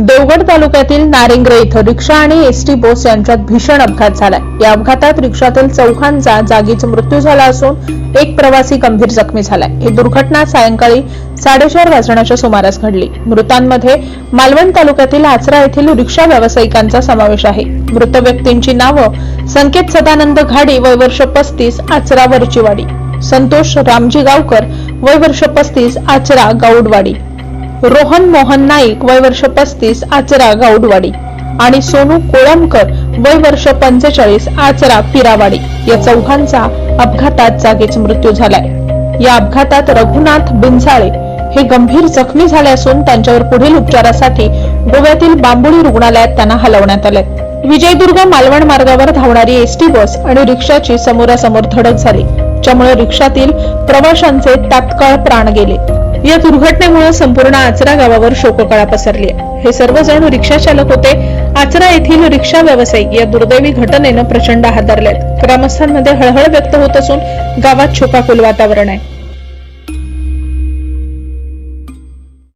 देवगड तालुक्यातील नारिंग्रे इथं रिक्षा आणि एसटी बस यांच्यात भीषण अपघात झालाय. या अपघातात रिक्षातील चौघांचा जागीच मृत्यू झाला असून एक प्रवासी गंभीर जखमी झालाय. ही दुर्घटना सायंकाळी साडेचार वाजण्याच्या सुमारास घडली. मृतांमध्ये मालवण तालुक्यातील आचरा येथील रिक्षा व्यावसायिकांचा समावेश आहे. मृत व्यक्तींची नावं संकेत सदानंद घाडी वय वर्ष पस्तीस आचरा वरचीवाडी. संतोष रामजी गावकर वय वर्ष पस्तीस आचरा गाऊडवाडी रोहन मोहन नाईक वय वर्ष पस्तीस आचरा गाऊडवाडी आणि सोनू कोळंबकर वय वर्ष पंचेचाळीस आचरा पिरावाडी. या चौघांचा अपघातात जागीच मृत्यू झालाय. या अपघातात रघुनाथ बिंझाळे हे गंभीर जखमी झाले असून त्यांच्यावर पुढील उपचारासाठी गोव्यातील बांबोळी रुग्णालयात त्यांना हलवण्यात आले विजयदुर्ग मालवण मार्गावर धावणारी एसटी बस आणि रिक्षाची समोरासमोर धडक झाली. ज्यामुळे रिक्षातील प्रवाशांचे तात्काळ प्राण गेले. या दुर्घटनेमुळे संपूर्ण आचरा गावावर शोककळा पसरली आहे. हे सर्वजण रिक्षा चालक होते. आचरा येथील रिक्षा व्यावसायिक या दुर्दैवी घटनेनं प्रचंड हादरलेत. ग्रामस्थांमध्ये हळहळ व्यक्त होत असून गावात शोकाकुल वातावरण आहे.